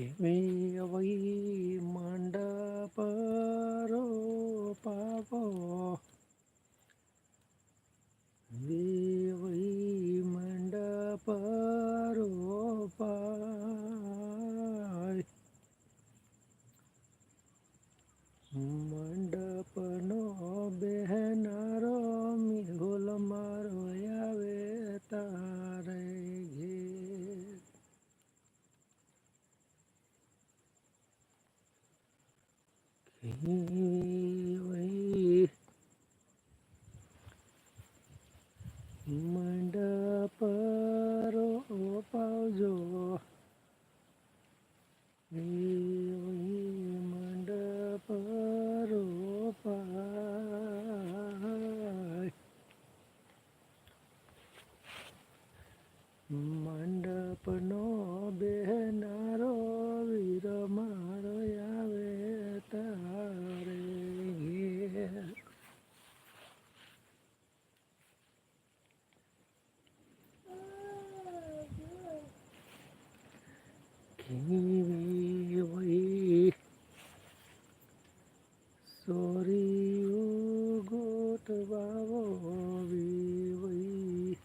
કેવી મંડપ રો પાવો. Hmm. સોરી ગોઠવાવો વહી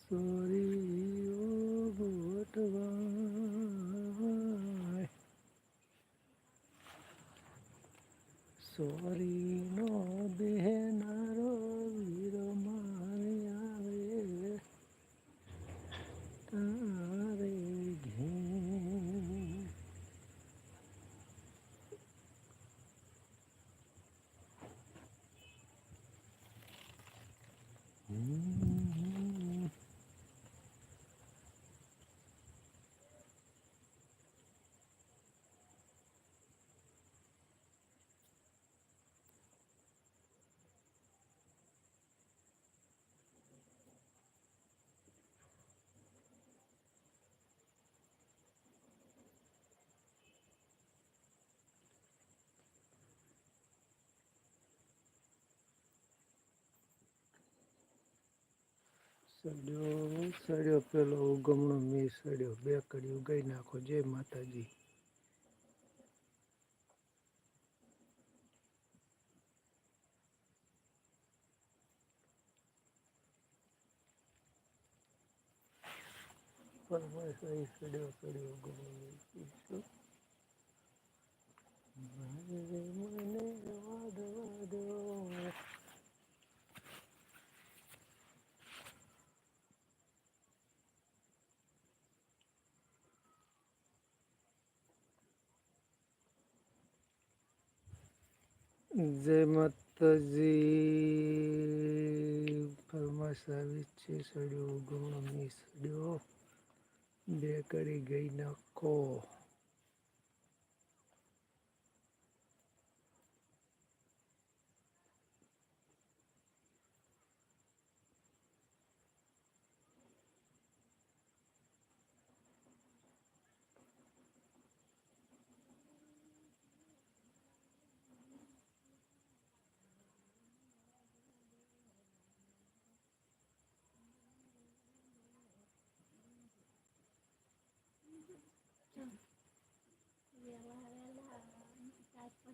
સોરી ગોઠવાય સોરી નો બેનારો વીર મારે આવે તારે ઘેર હમ. સડ્યો સડ્યો પેલો ઉગમણો મી સડ્યો બે કડી ઉગાઈ નાખો. જય માતાજી. સડ્યો સડ્યો ગમણો મી મને વાદવા દો જય માતાજી. ફરમાશ આવી છે સડ્યો ગમણો મી સડ્યો બે કરી ગઈ નાખો.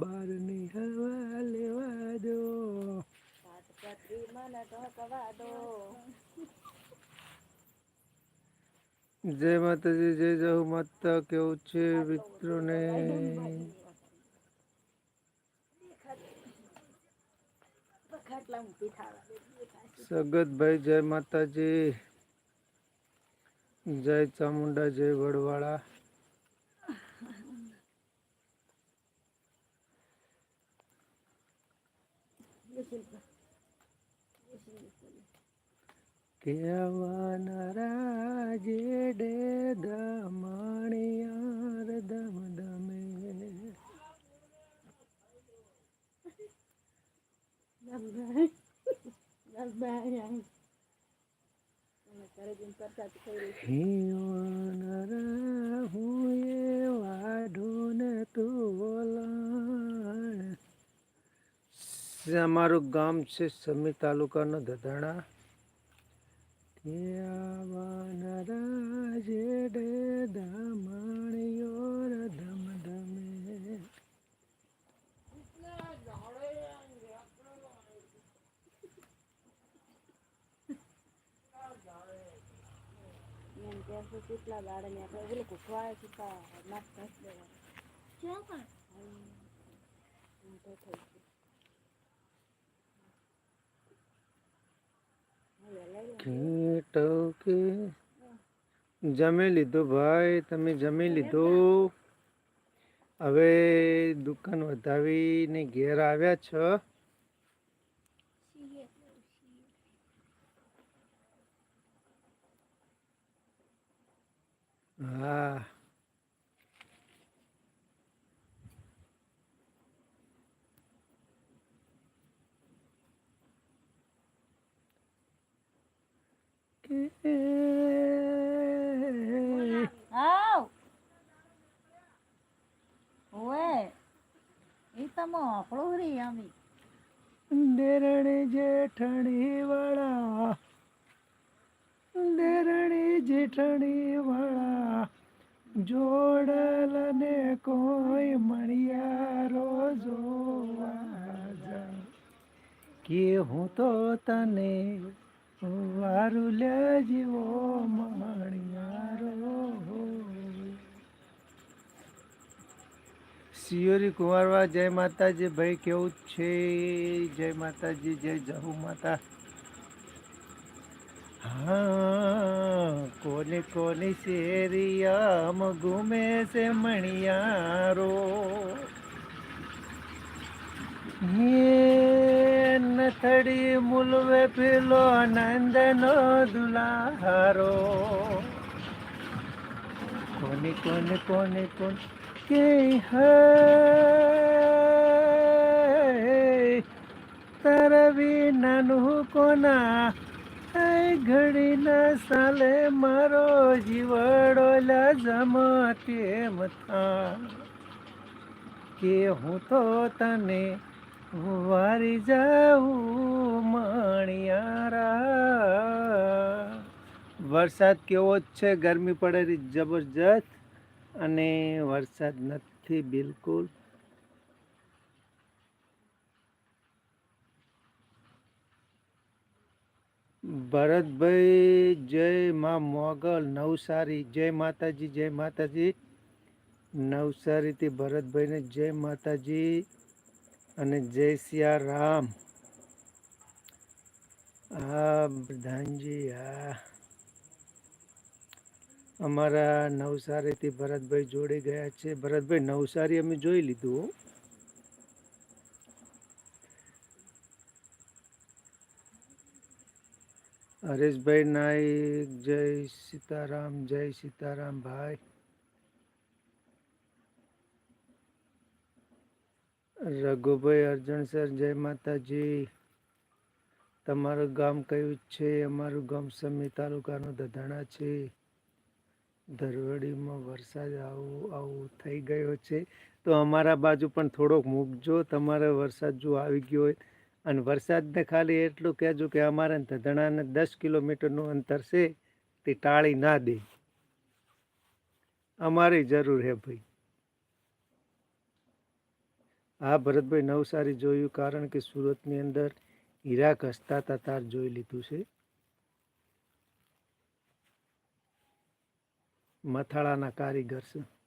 બારની હવા લેવા દો જય માતાજી જય જહુ માતા કેવું છે મિત્રોને સગતભાઈ જય માતાજી જય ચામુંડા જય વડવાળા કેવાના રાજે દમણિયાર દમ દમે હિયોનરા હું એ વાઢું ને તોલાણ અમારું ગામ છે સમી તાલુકાના દધાણા. ત્યાં જે ડે દમણિયો ધમ કેટલા દાડે ને આપણે ઓલું કુકવાય સુતા નાશ નાશ દેવા તો થઈ ગયું. કીટકે જમી લીધું ભાઈ તમે જમી લીધું? હવે દુકાન વધાવીને ઘેર આવ્યા છો? હા આપણો રી આમી દેરણી જેઠણી વાળા દેરણી જેઠણી વાળા જોડલ ને કોઈ મણિયારો રોજો કે હું તો તને વારું લે જીવો મણિયારો સિયોરી કુંવરવા, જય માતાજી, ભાઈ કેવું છે? જય માતાજી, જય જહુ માતા. કોને કોને શેરિયામ ઘૂમે છે મણિયારો? નથડી મુલવે પેલો નંદનો દુલારો કોને કોને કોને કોને કે હે? તરવી નાનું કોના ઘડી ના સાલે મારો જીવડો લજમ તેમ થા? કે હું તો તને વારી જાઉં માણિયારા. વરસાદ કેવો જ છે, ગરમી પડેલી, જબરજસ્ત. અને વરસાદ નથી, બિલકુલ. ભરતભાઈ, જય માં મોગલ, નવસારી, જય માતાજી જય માતાજી. નવસારીથી ભરતભાઈને જય માતાજી અને જય સિયા રામ હા પ્રધાનજી હા અમારા નવસારીથી ભરતભાઈ જોડી ગયા છે. ભરતભાઈ, નવસારી અમે જોઈ લીધું. હરેશભાઈ નાઈક જય સીતારામ જય સીતારામ ભાઈ. રઘુભાઈ અર્જુન સર, જય માતાજી. તમારું ગામ કયું છે? અમારું ગામ સમી તાલુકાનો દધાણા છે. ધરવડીમાં વરસાદ આવું આવું થઈ ગયો છે. તો અમારા બાજુ પણ થોડોક મૂકજો. તમારે વરસાદ જો આવી ગયો હોય અને વરસાદને ખાલી એટલું કહેજો કે અમારે ધધણાને દસ કિલોમીટરનું અંતર છે, તે ટાળી ના દે. અમારી જરૂર હે ભાઈ. હા, ભરતભાઈ, નવસારી જોયું કારણ કે સુરતની અંદર હીરા ઘસતા તાર જોઈ લીધું છે. મથાળાના કારીગર છે.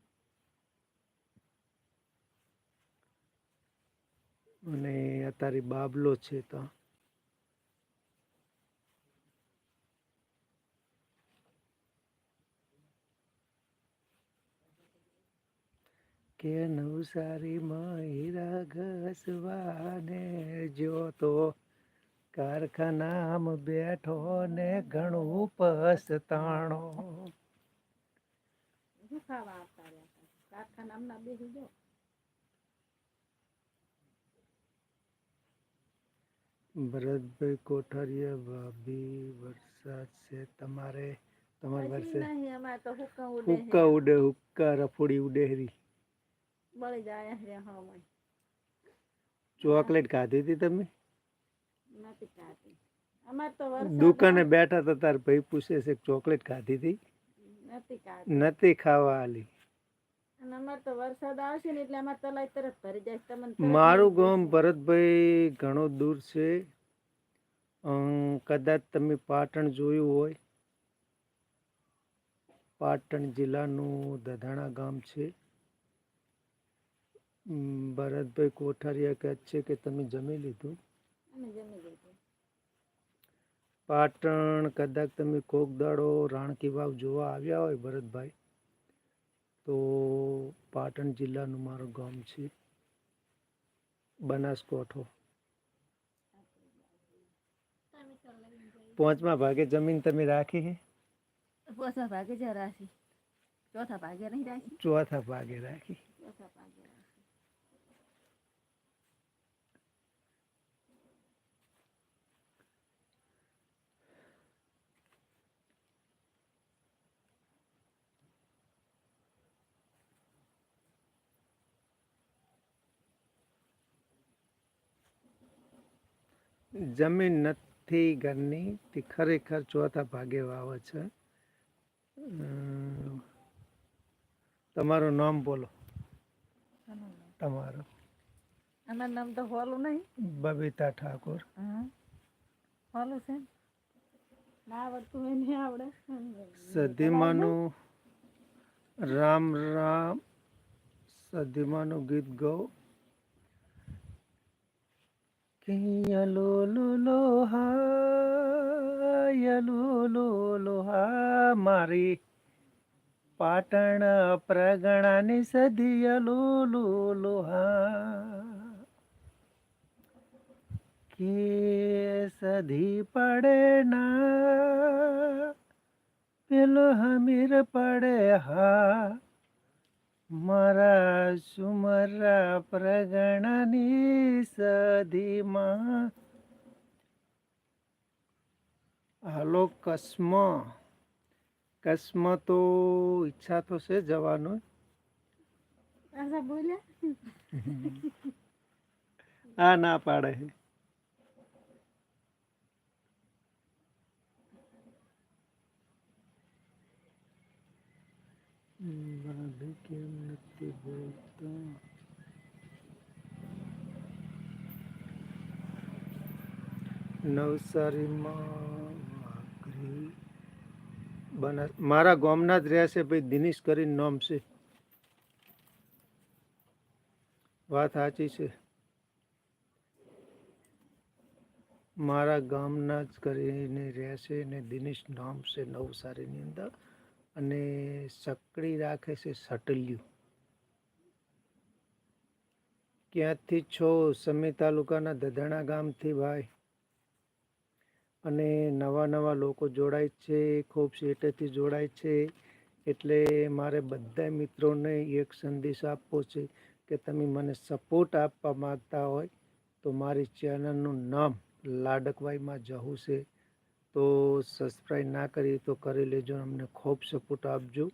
અને અત્યારે બાબલો છે તો. કે નવસારીમાં હીરા ઘસવાને જો તો કારખાનામ બેઠો ને ઘણું પસ્તાણો. શું ખાવા આપતા રહ્યા હતા. કારખાના હમણાં બેસી જો ભરતભાઈ કોઠારીયા ભાભી વરસાદ છે. તમારે તમારે વરસે તો હુક્કા ઉડે હુક્કા ઉડે રફોડી ઉડેહરી બળી જાય રે હવાય ચોકલેટ ખાધી હતી તમે? નથી ખાતી અમારે તો દુકાને બેઠા હતા તાર ભાઈ પૂછે છે ચોકલેટ ખાધી હતી? નથી નથી ખાવા આલી. મારું ગામ ભરતભાઈ ઘણો દૂર છે. કદાચ તમે પાટણ જોયું હોય. પાટણ જિલ્લાનું દધાણા ગામ છે. ભરતભાઈ કોઠારિયા કહે છે કે તમે જમી લીધું? જમી લીધું. પાટણ કદાચ તમે કોક દાડો રાણકી વાવ જોવા આવ્યા હોય ભરતભાઈ? તો પાટણ જિલ્લાનું મારું ગામ છે. બનાસકોઠો પાંચમા ભાગે જમીન તમે રાખી છે ચોથા ભાગે જ રાખી. ચોથા ભાગે નહીં રાખી. ચોથા ભાગે રાખી. ચોથા ભાગે રાખી જમીન નથી ઘરની તે ખરેખર ચોથા ભાગે વાવે છે. તમારું નામ બોલો. તમારું. અમારું નામ તો હોલું નહીં. બબીતા ઠાકોર. હા. હોલું છે? ના આવડતું હોય નહીં આવડે. સધીમાનું રામ રામ સધીમાનું ગીત ગૌ કે યલો લો લો હા યલો લો લો હા મારી પાટણ પ્રગણાની સધી યલો લો લો, હા. કે સધી પડે ના, પેલો હમીર પડે હા. મારા સુમરા પ્રગણની સધીમાં હાલો કસ્મ. કસ્મ તો ઈચ્છા છે જવાનું. બોલ્યા? આ ના પાડે. છે બરાબર કેમ? નથી બોલતો નવસારીમાં બનાસ મારા ગામના જ રહ્યા છે ભાઈ, દિનેશ કરીને નામ છે. વાત સાચી છે. મારા ગામના જ કરીને રહેશે ને દિનેશ નામ છે નવસારીની અંદર અને સકડી રાખે છે સટલિયું. ક્યાંથી છો? સમી તાલુકાના દધાણા ગામથી ભાઈ. અને નવા નવા લોકો જોડાય છે, ખૂબ શેટેથી જોડાય છે, એટલે મારે બધા મિત્રોને એક સંદેશ આપવો છે કે તમે મને સપોર્ટ આપવા માગતા હોય તો મારી ચેનલનું નામ લાડકવાઈમાં જવું છે. તો સબસ્ક્રાઈબ ના કરી તો કરી લેજો, અમને ખૂબ સપોર્ટ આપજો.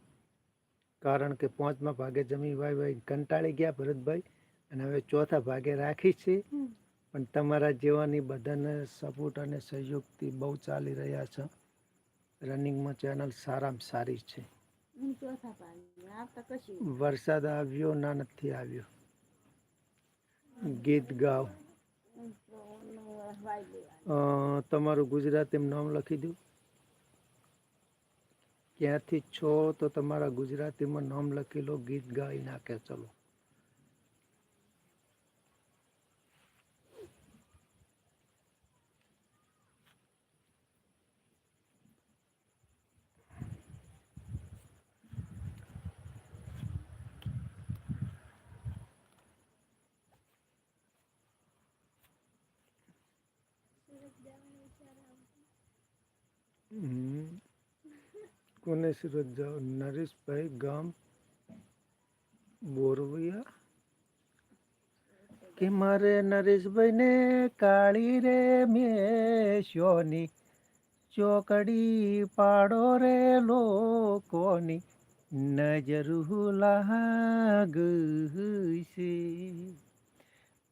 કારણ કે પાંચમા ભાગે જમી ભાઈ ભાઈ કંટાળી ગયા ભરતભાઈ. અને હવે ચોથા ભાગે રાખી છે. પણ તમારા જેવાની બધાને સપોર્ટ અને સહયોગથી બહુ ચાલી રહ્યા છે. રનિંગમાં ચેનલ સારામાં સારી છે. વરસાદ આવ્યો ના નથી આવ્યો. ગીત ગાવ તમારું ગુજરાતીમાં નામ લખી દઉં ક્યાંથી છો તો તમારા ગુજરાતીમાં નામ લખી લો ગીત ગાઈ નાખે ચલો. કોને સુરત જાઓ નરેશભાઈ ગામ, બોરવિયા? કે મારે નરેશભાઈ ને કાળી રે મેશોની, ચોકડી પાડો રે લોકોની, નજર લાગ છે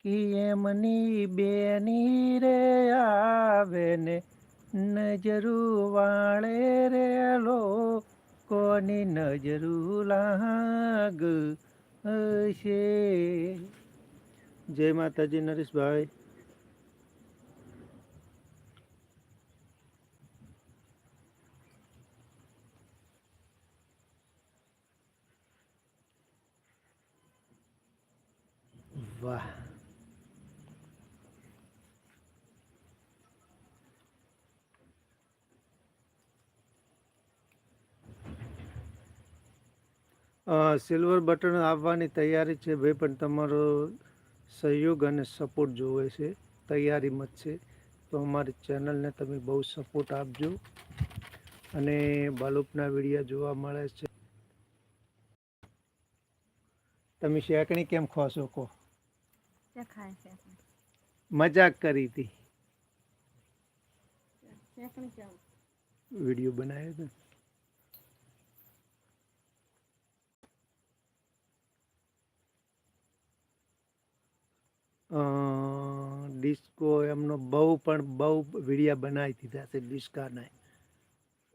એમની બેની રે આવે ને નજરું વાળે રે લોકોની નજરું લાગ હશે? જય માતાજી નરેશભાઈ. વાહ. સિલ્વર બટન આવવાની તૈયારી છે ભાઈ પણ તમારો સહયોગ અને સપોર્ટ જોવે છે તૈયારીમાં જ છે. તો અમારી ચેનલને તમે બહુ સપોર્ટ આપજો અને બાલુપના વિડીયા જોવા મળે છે. તમે શેકણી કેમ કહો? ખાય છે મજાક કરી હતી. વીડિયો બનાવ્યો હતો ડિસ્કો એમનો બહુ પણ બહુ વિડીયા બનાવી દીધા છે ડિસ્કાના.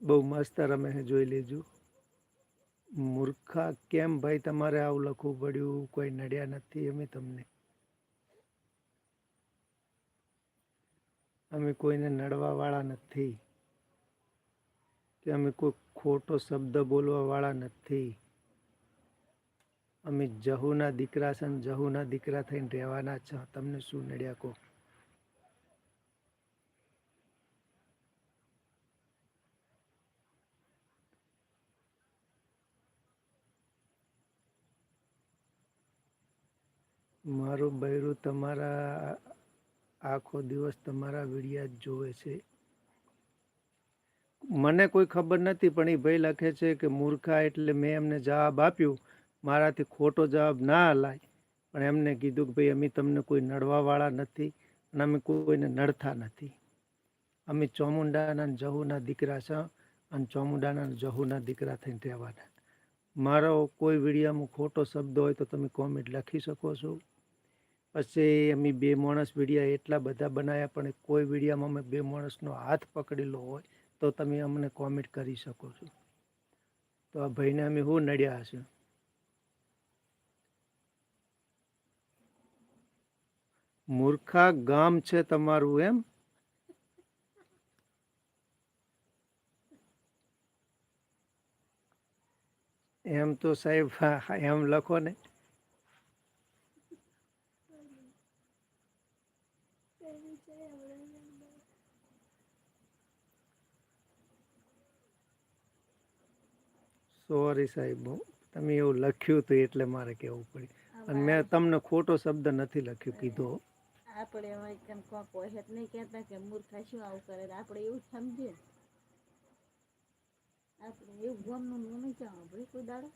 બહુ મસ્ત રમે જોઈ લેજો. મૂર્ખા કેમ ભાઈ તમારે આવું લખવું પડ્યું? કોઈ નડ્યા નથી અમે તમને. અમે કોઈને નડવાવાળા નથી. કે અમે કોઈ ખોટો શબ્દ બોલવાવાળા નથી. અમે જહુના દીકરા છે જહુના દીકરા થઈને રહેવાના છે. તમને શું નડ્યા કહો? મારું બૈરું તમારા આખો દિવસ તમારા વિડિયા જ જોવે છે. મને કોઈ ખબર નથી, પણ એ ભાઈ લખે છે કે મૂર્ખા એટલે મેં એમને જવાબ આપ્યો. મારાથી ખોટો જવાબ ના હલાય પણ એમને કીધું કે ભાઈ, અમે તમને કોઈ નડવાવાળા નથી અને અમે કોઈને નડતા નથી. અમે ચોમુંડાના જહુના દીકરા છે અને ચોમુંડાના જહુના દીકરા થઈને રહેવાના. મારો કોઈ વિડીયામાં ખોટો શબ્દ હોય તો તમે કોમેન્ટ લખી શકો છો. પછી અમે બે માણસ વિડીયા એટલા બધા બનાવ્યા પણ કોઈ વિડીયામાં અમે બે માણસનો હાથ પકડેલો હોય તો તમે અમને કોમેન્ટ કરી શકો છો. તો આ ભાઈને અમે શું નડ્યા હશે? મૂર્ખા ગામ છે તમારું એમ? એમ તો સાહેબ એમ લખો ને. સોરી સાહેબ તમે એવું લખ્યું હતું એટલે મારે કહેવું પડ્યું. અને મેં તમને ખોટો શબ્દ નથી લખ્યો કીધો. આપણે કેમ કોક હોય જ નહીં કહેતા કે મૂર્ખા શું આવું કરે આપણે એવું સમજીએ આપણે એવું ગમનું નહીં ચાલો ભાઈ કોઈ દાડો?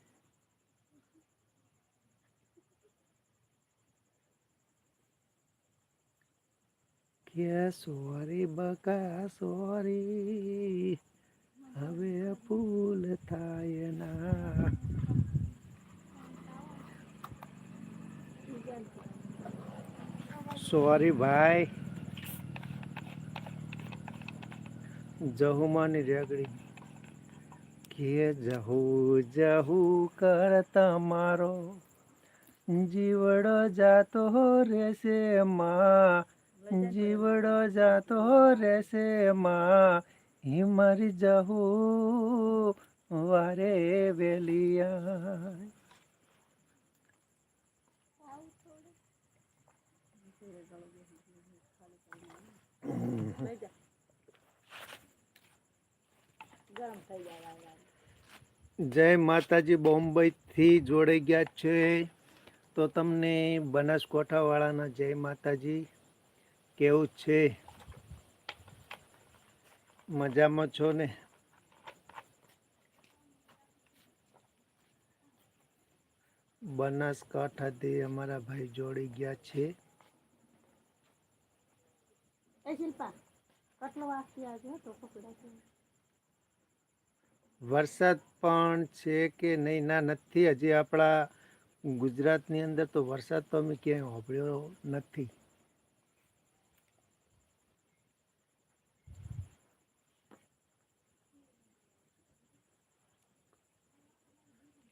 કે સોરી બકા, સોરી, હવે ફૂલ થાય ના. સોરી ભાઈ. જહુમાની રેગડી. કે જહુ જહુ કરતા મારો જીવડો જાતો રહેશે માં. જીવડો જાતો રહેશે માં. હિમરી જહુ, વારે વેલિયા લઈ જા ગરમ થઈ જાય માતાજી, બોમ્બેથી જોડાઈ ગયા છે. તો તમને બનાસકાંઠાવાળાના જય માતાજી કેવું છે? મજામાં છો ને? બનાસકાંઠાથી અમારા ભાઈ જોડી ગયા છે. એ શિલ્પા કટલો વાગતી આવજો તો પકડા છે વરસાદ પણ છે કે નહીં? ના, નથી. હજી આપણા ગુજરાતની અંદર તો વરસાદ તો અમે ક્યાંય હોભળ્યો નથી.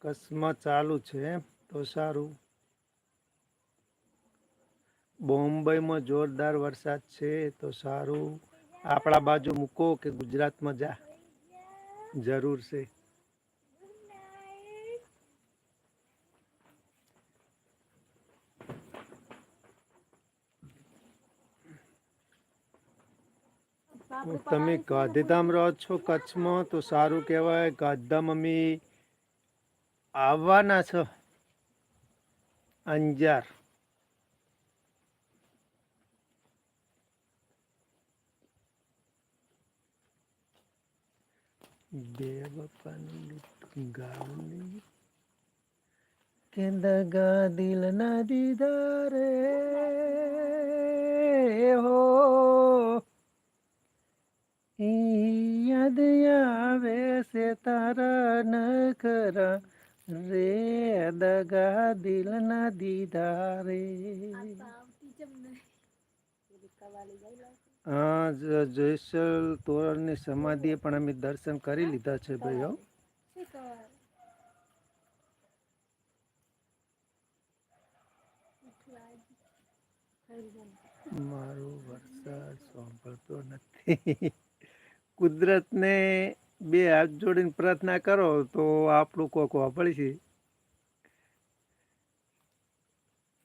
કચ્છમાં ચાલુ છે. તો સારું. બોમ્બેમાં જોરદાર વરસાદ છે, તો સારું. આપણા બાજુ મૂકો કે ગુજરાતમાં જા. જરૂર છે. તમે ગાંધીધામ રહો છો કચ્છમાં, તો સારું કહેવાય. ગાંધીધામ અમે આવવાના છો. અંજાર. બે બાપાનું લૂંટ ગાવની કે દગા દિલ ના દીધા રે હો યાદ આવે છે તારા નખરા. રે દગા દિલ ના દીધા રે હા જ- જયસલ તોરણની સમાધિએ પણ અમે દર્શન કરી લીધા છે ભાઈઓ. મારું વરસાદ સાંભળતો નથી. કુદરતને બે હાથ જોડીને પ્રાર્થના કરો તો આપણું કોક વાપરશે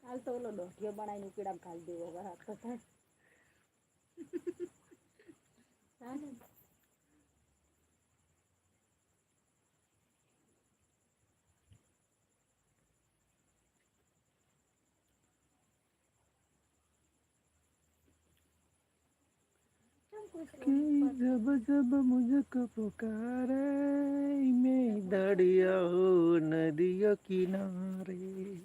હાલ તો ઓલો દોઢિયો બનાવીને ઉકીડામાં ખાલી દેવો તો થાય हम्म, जब जब मुझको पुकारे मैं दरिया हो नदिया किनारे।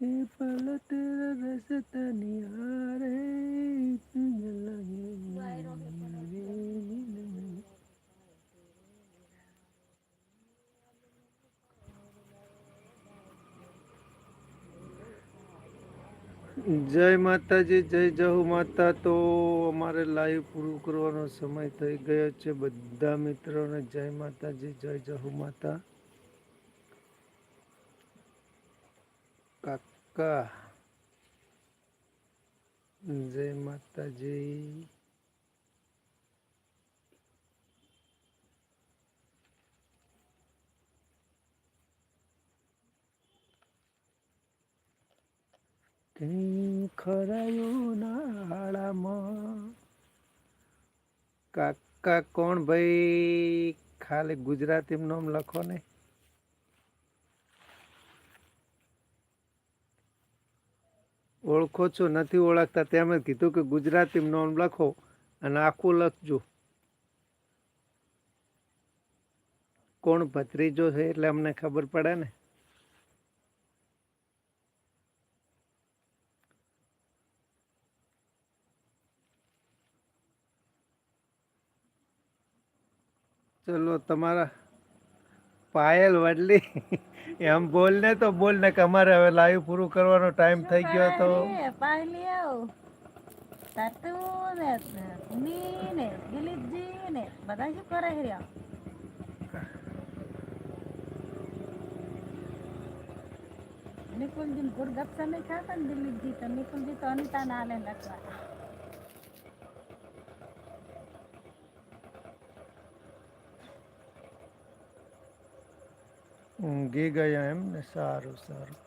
के पल तेरा रास्ता निहारे तुझे लगे જય માતાજી જય જહુ માતા તો અમારે લાઈવ પૂરું કરવાનો સમય થઈ ગયો છે બધા મિત્રોને જય માતાજી જય જહુ માતા કાકા જય માતાજી ખરાયું નાળામાં કાકા કોણ ભાઈ ખાલી ગુજરાતી નામ લખો ને ઓળખો છો, નથી ઓળખતા તેમ જ કીધું કે ગુજરાતી નામ લખો અને આખું લખજો. કોણ ભત્રીજો છે એટલે અમને ખબર પડે ને? ચલો, તમારા પાયલ વડલી એમ બોલ ને તો બોલ ને કે અમારે હવે લાઈવ પૂરું કરવાનો ટાઈમ થઈ ગયો તો પાયલી, આવ. તાતુ ને ભૂમિ ને દિલીપજી ને બધા શું કરે રહ્યા? નિકુલજી ગુરગપ્પા નહીં ખાતા ને દિલીપજી તો નિકુલજી તો અનિતા ના લે લખવા ઊંઘી ગયા એમ ને સારું સારું.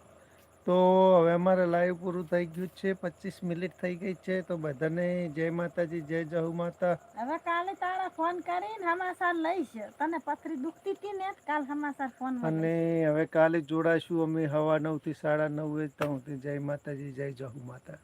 તો હવે અમારે લાઈવ પૂરું થઈ ગયું છે પચીસ મિનિટ થઈ ગઈ છે તો બધાને જય માતાજી જય જહુ માતા. હવે કાલે તારા ફોન કરીને હમાસાર લઈશ. તને પથરી દુખતી હતી ને કાલ હમાસાર ફોન અને હવે કાલે જોડાશું અમે હવા નવથી સાડા નવ ત્યાં સુધી. જય માતાજી જય જહુ માતા.